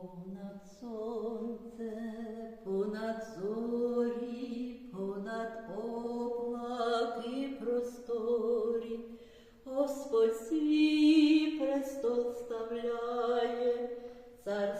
Понад сонце, понад зорі, понад облаки просторі, Господь свій престол ставляє, царство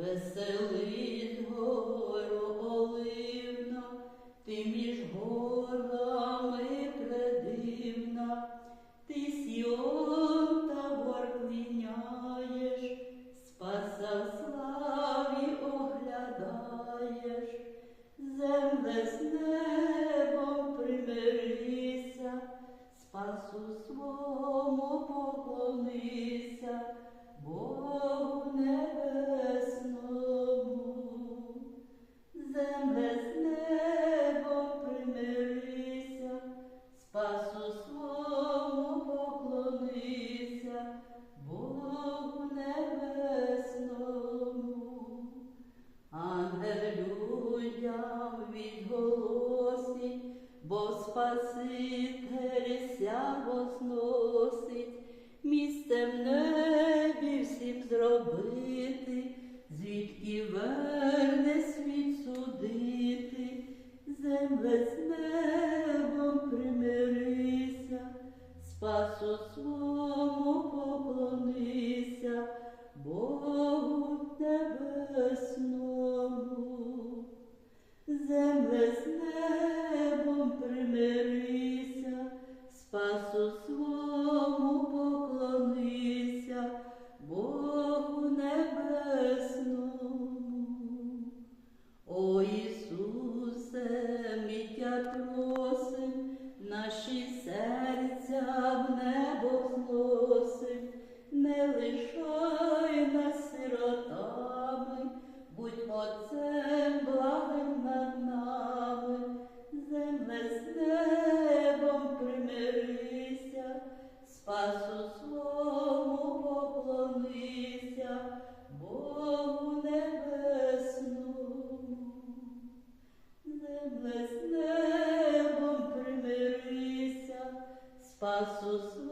Веселить гору оливна, ти між горами предивна, ти сіон табор кліняєш, спаса в славі оглядаєш, земле з небом примирися, спасу свому поклонися, Богу небесному, ся возносить, місце в небі всім зробити, звідки верне світ судити, земле з небом примирися, спасу свому поклонися, Богу небесному, тя наші серця в небо зносим, не лишай Земле